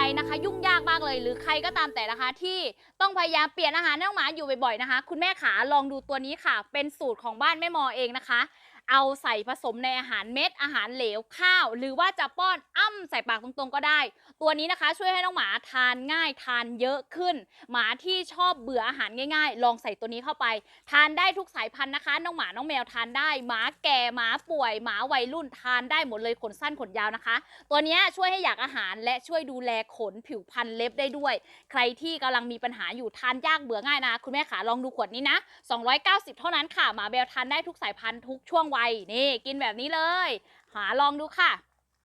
ดๆนะคะ ยุ่งยากมากเลย หรือใครก็ตามแต่นะคะ ที่ต้องพยายามเปลี่ยนอาหารน้องหมาอยู่บ่อยๆนะคะ คุณแม่ขาลองดูตัวนี้ค่ะ เป็นสูตรของบ้านแม่มอเองนะคะ เอาใส่ผสมในอาหารเม็ดอาหารเหลวข้าว หรือว่าจะป้อนอ้ำใส่ปากตรงๆก็ได้ ตัวนี้นะคะช่วยให้น้องหมาทานง่ายทานเยอะขึ้น หมาที่ชอบเบื่ออาหารง่าย ๆ ลองใส่ตัวนี้เข้าไป ทานได้ทุกสายพันธุ์นะคะ น้องหมาน้องแมวทานได้ หมาแก่หมาป่วย หมาวัยรุ่นทานได้หมดเลยขนสั้นขนยาวนะคะ ตัวนี้ช่วยให้อยากอาหารและช่วยดูแลขนผิวพรรณเล็บได้ด้วย ใครที่กำลังมีปัญหาอยู่ทานยากเบื่อง่ายนะ คุณแม่ขาลองดูขวดนี้นะ 290 เท่านั้นค่ะหมาแมวทานได้ทุกสายพันธุ์ทุกช่วงวัยนี่กินแบบนี้เลย หาลองดูค่ะ